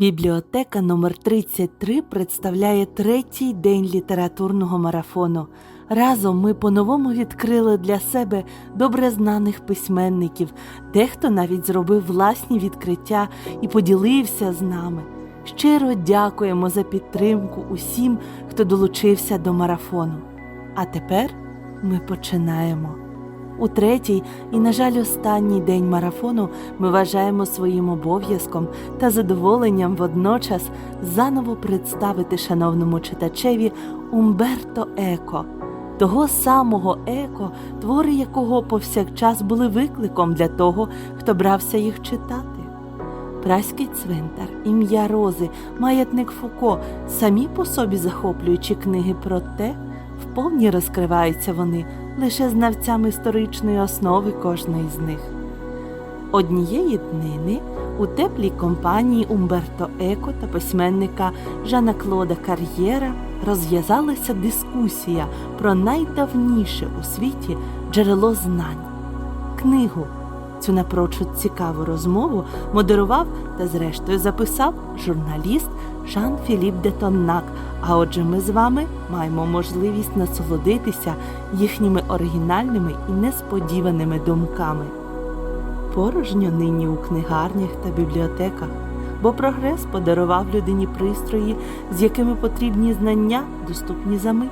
Бібліотека номер 33 представляє третій день літературного марафону. Разом ми по-новому відкрили для себе добре знаних письменників. Дехто навіть зробив власні відкриття і поділився з нами. Щиро дякуємо за підтримку усім, хто долучився до марафону. А тепер ми починаємо. У третій і, на жаль, останній день марафону ми вважаємо своїм обов'язком та задоволенням водночас заново представити шановному читачеві Умберто Еко, того самого Еко, твори якого повсякчас були викликом для того, хто брався їх читати. Праський цвинтар, ім'я Рози, маятник Фуко самі по собі захоплюючі книги про те, вповні розкриваються вони лише знавцям історичної основи кожної з них. Однієї днини у теплій компанії Умберто Еко та письменника Жана Клода Кар'єра розв'язалася дискусія про найдавніше у світі джерело знань книгу. Цю напрочуд цікаву розмову модерував та, зрештою, записав журналіст Жан Філіп де Тоннак. А отже, ми з вами маємо можливість насолодитися їхніми оригінальними і несподіваними думками. Порожньо нині у книгарнях та бібліотеках, бо прогрес подарував людині пристрої, з якими потрібні знання доступні за мить.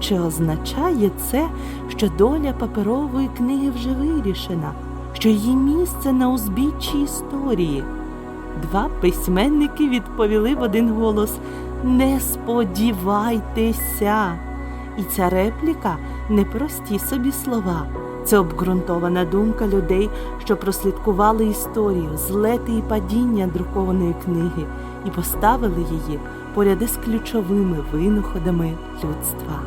Чи означає це, що доля паперової книги вже вирішена, що її місце на узбіччі історії? Два письменники відповіли в один голос Не сподівайтеся. І ця репліка не прості собі слова. Це обґрунтована думка людей, що прослідкували історію, злети і падіння друкованої книги і поставили її поряд із ключовими винаходами людства.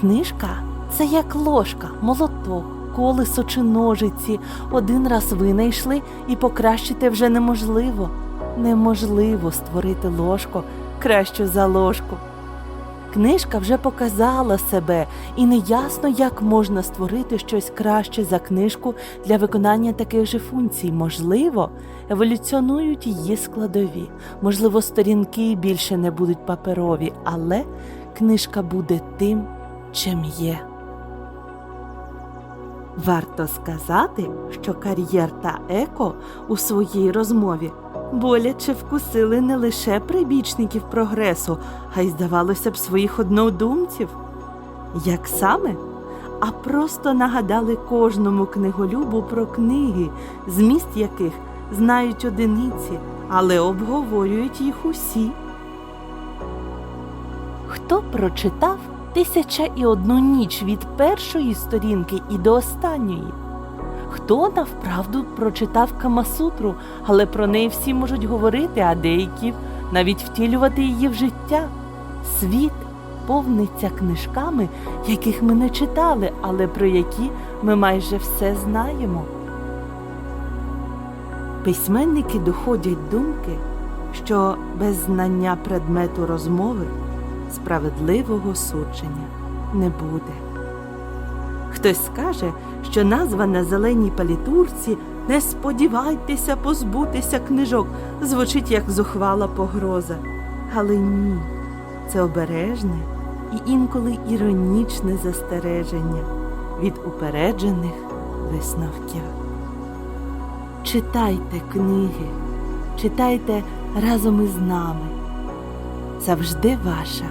Книжка це як ложка, молоток, колесо чи ножиці. Один раз винайшли і покращити вже неможливо. Неможливо створити ложку кращу за ложку. Книжка вже показала себе, і неясно, як можна створити щось краще за книжку для виконання таких же функцій. Можливо, еволюціонують її складові. Можливо, сторінки більше не будуть паперові, але книжка буде тим, чим є. Варто сказати, що кар'єр та еко у своїй розмові боляче вкусили не лише прибічників прогресу, а й, здавалося б, своїх однодумців. Як саме? А просто нагадали кожному книголюбу про книги, зміст яких знають одиниці, але обговорюють їх усі. Хто прочитав тисяча і одну ніч від першої сторінки і до останньої? Хто навправду прочитав Камасутру, але про неї всі можуть говорити, а деякі навіть втілювати її в життя? Світ повниться книжками, яких ми не читали, але про які ми майже все знаємо. Письменники доходять думки, що без знання предмету розмови справедливого судження не буде. Хтось скаже, що назва на зеленій палітурці не сподівайтеся позбутися книжок, звучить як зухвала погроза. Але ні, це обережне і інколи іронічне застереження від упереджених висновків. Читайте книги, читайте разом із нами. Завжди ваша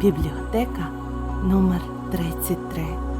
бібліотека номер 33